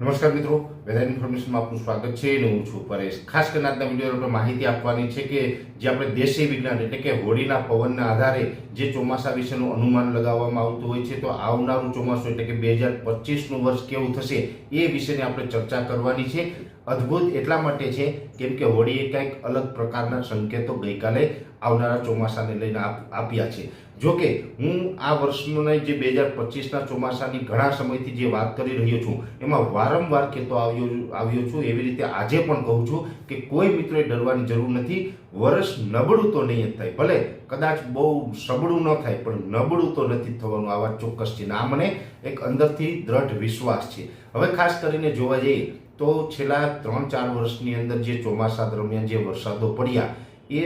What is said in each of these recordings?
નમસ્કાર મિત્રો, વેધર ઇન્ફોર્મેશનમાં આપનું સ્વાગત છે અને હું છું પરેશ. ખાસ કરીને આજના વીડિયો માહિતી આપવાની છે કે જે આપણે દેશી વિજ્ઞાન એટલે કે હોળીના પવનના આધારે જે ચોમાસા વિશેનું અનુમાન લગાવવામાં આવતું હોય છે, તો આવનારું ચોમાસું એટલે કે બે હજાર પચીસનું વર્ષ કેવું થશે એ વિશેની આપણે ચર્ચા કરવાની છે. અદ્ભુત એટલા માટે છે, કેમ કે હોળીએ કંઈક અલગ પ્રકારના સંકેતો ગઈકાલે આવનારા ચોમાસાને લઈને આપ- આપ્યા છે. જોકે હું આ વર્ષનો જે બે હજાર પચીસના ચોમાસાની ઘણા સમયથી જે વાત કરી રહ્યો છું, એમાં વારંવાર કહેતો આવ્યો આવ્યો છું, એવી રીતે આજે પણ કહું છું કે કોઈ મિત્રોએ ડરવાની જરૂર નથી. વર્ષ નબળું તો નહીં જ થાય. ભલે કદાચ બહુ સબળું ન થાય, પણ નબળું તો નથી થવાનું આ વાત ચોક્કસ છે આ મને એક અંદરથી દ્રઢ વિશ્વાસ છે. હવે ખાસ કરીને જોવા જઈએ તો છેલ્લા ત્રણ ચાર વર્ષની અંદર જે ચોમાસા દરમિયાન જે વરસાદો પડ્યા એ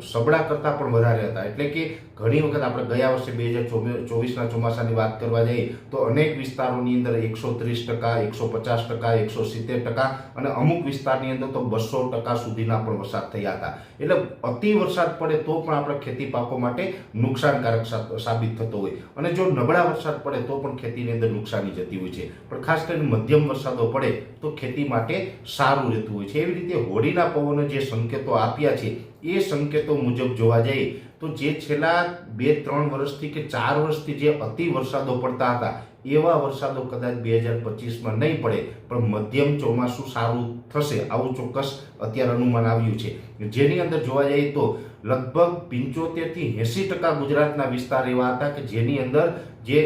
સબળા કરતાં પણ વધારે હતા. એટલે કે ઘણી વખત આપણે ગયા વર્ષે બે હજાર ચોવીસના ચોમાસાની વાત કરવા જઈએ, તો અનેક વિસ્તારોની અંદર એકસો ત્રીસ ટકા, એકસો પચાસ ટકા, એકસો સિત્તેર ટકા અને અમુક વિસ્તારની અંદર તો બસો ટકા સુધીના પણ વરસાદ થયા હતા. એટલે અતિ વરસાદ પડે તો પણ આપણે ખેતી પાકો માટે નુકસાનકારક સાબિત થતો હોય. અને જો નબળા વરસાદ પડે તો પણ ખેતીની અંદર નુકસાની જતી હોય છે. પણ ખાસ કરીને મધ્યમ વરસાદો પડે તો ખેતી માટે સારું રહેતું હોય છે. એવી રીતે હોળીના પવનો જે સંકેતો આપ્યા છે એ સંકેતો મુજબ જોવા જઈએ, તો જે છેલ્લા બે, ત્રણ વર્ષથી કે ચાર વર્ષથી જે અતિ વરસાદો પડતા હતા, એવા વરસાદો કદાચ બે હજાર પચીસમાં નહીં પડે, પણ મધ્યમ ચોમાસું સારું થશે આવું ચોક્કસ અત્યારે અનુમાન આવ્યું છે. જેની અંદર જોવા જઈએ તો લગભગ પંચોતેરથી એંસી ટકા ગુજરાતના વિસ્તાર એવા હતા કે જેની અંદર જે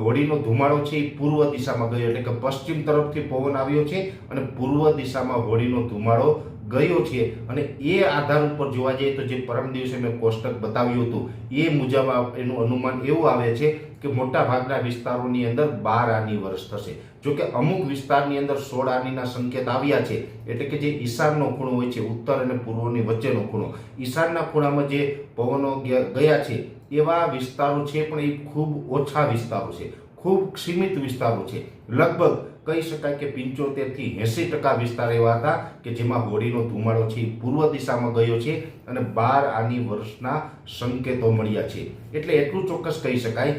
હોળીનો ધુમાડો છે એ પૂર્વ દિશામાં ગયો, એટલે કે પશ્ચિમ તરફથી પવન આવ્યો છે અને પૂર્વ દિશામાં હોળીનો ધુમાડો ગયો છે અને એ આધાર ઉપર જોવા જઈએ તો જે પરમ દિવસે મેં કોષ્ટક બતાવ્યું હતું, એ મુજબ એનું અનુમાન એવું આવે છે કે મોટા ભાગના વિસ્તારોની અંદર બાર આની વર્ષ થશે. જો કે અમુક વિસ્તારની અંદર સોળ આનીના સંકેત આવ્યા છે, એટલે કે જે ઈશાનનો ખૂણો હોય છે, ઉત્તર અને પૂર્વની વચ્ચેનો ખૂણો. ઈશાનના ખૂણામાં જે પવનો ગયા છે, એવા વિસ્તારો છે, પણ એ ખૂબ ઓછા વિસ્તારો છે, ખૂબ સીમિત વિસ્તારો છે. લગભગ કહી શકાય કે પંચોતેરથી એસી ટકા વિસ્તાર એવા હતા કે જેમાં હોળીનો ધુમાડો છે પૂર્વ દિશામાં ગયો છે અને બાર આની વર્ષના સંકેતો મળ્યા છે. એટલે એટલું ચોક્કસ કહી શકાય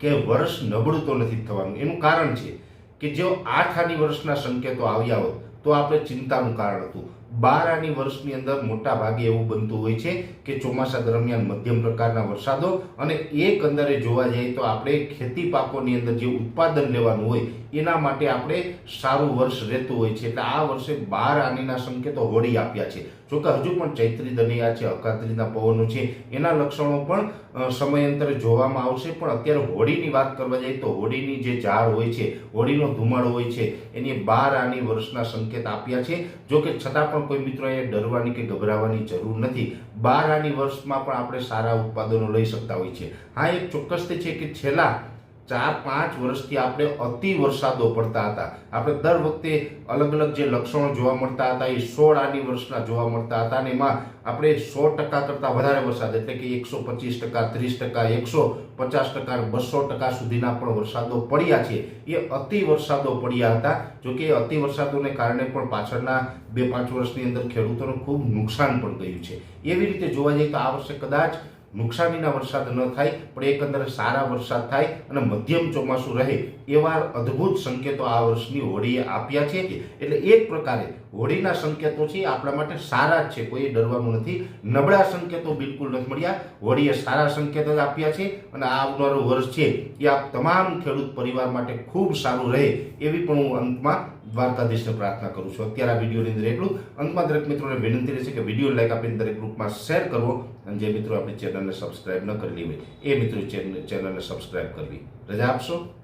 કે વર્ષ નબળું તો નથી થવાનું. એનું કારણ છે કે જો આઠ આની વર્ષના સંકેતો આવ્યા હોત તો આપણે ચિંતાનું કારણ હતું. બાર આની વર્ષની અંદર મોટા ભાગે એવું બનતું હોય છે કે ચોમાસા દરમિયાન મધ્યમ પ્રકારના વરસાદો અને એકંદરે જોવા જઈએ તો આપણે ખેતી પાકોની અંદર જે ઉત્પાદન લેવાનું હોય, એના માટે આપણે સારું વર્ષ રહેતું હોય છે. એટલે આ વર્ષે બાર આનીના સંકેતો હોળી આપ્યા છે. જોકે હજુ પણ ચૈત્રી દનિયા છે, અકાત્રીના પવનો છે, એના લક્ષણો પણ સમયાંતરે જોવામાં આવશે. પણ અત્યારે હોળીની વાત કરવા જઈએ તો હોળીની જે ઝાડ હોય છે, હોળીનો ધુમાડો હોય છે, એની બાર આની વર્ષના સંકેત આપ્યા છે. જો કે છતાં પણ કોઈ મિત્રો અહીંયા ડરવાની કે ગભરાવાની જરૂર નથી. બાર આની વર્ષમાં પણ આપણે સારા ઉત્પાદનો લઈ શકતા હોય છે હા, એક ચોક્કસ છે કે છેલ્લા ચાર પાંચ વર્ષથી આપણે અતિ વરસાદો પડતા હતા. આપણે દર વખતે અલગ અલગ જે લક્ષણો જોવા મળતા હતા, એ સોળ આની વર્ષના જોવા મળતા હતા અને એમાં આપણે સો ટકા કરતાં વધારે વરસાદ, એટલે કે એકસો પચીસ ટકા, ત્રીસ ટકા, એકસો પચાસ ટકા બસો ટકા સુધીના પણ વરસાદો પડ્યા છે. એ અતિ વરસાદો પડ્યા હતા. જોકે અતિ વરસાદોને કારણે પણ પાછળના બે પાંચ વર્ષની અંદર ખેડૂતોને ખૂબ નુકસાન પણ ગયું છે. એવી રીતે જોવા જઈએ તો આ વર્ષે કદાચ નુકસાનીના વરસાદ ન થાય, પણ એકંદરે સારા વરસાદ થાય અને મધ્યમ ચોમાસું રહે એવા અદ્ભુત સંકેતો આ વર્ષની હોળીએ આપ્યા છે એટલે એક પ્રકારે હોળીના સંકેતો છે આપણા માટે સારા જ છે, કોઈ ડરવાનું નથી. નબળા સંકેતો બિલકુલ નથી મળ્યા. હોળીએ સારા સંકેતો જ આપ્યા છે અને આવનારું વર્ષ છે એ આ તમામ ખેડૂત પરિવાર માટે ખૂબ સારું રહે એવી પણ હું અંતમાં દ્વારકાધીશને પ્રાર્થના કરું છું. અત્યારે આ વિડીયોની અંદર એટલું અંતમાં દરેક મિત્રોને વિનંતી રહેશે કે વીડિયો લાઈક આપીને દરેક ગ્રુપમાં શેર કરવો અને જે મિત્રો આપણી ચેનલને સબસ્ક્રાઇબ ન કરેલી હોય એ મિત્રો ચેનલને સબસ્ક્રાઇબ કરવી. રજા આપશો?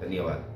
ધન્યવાદ.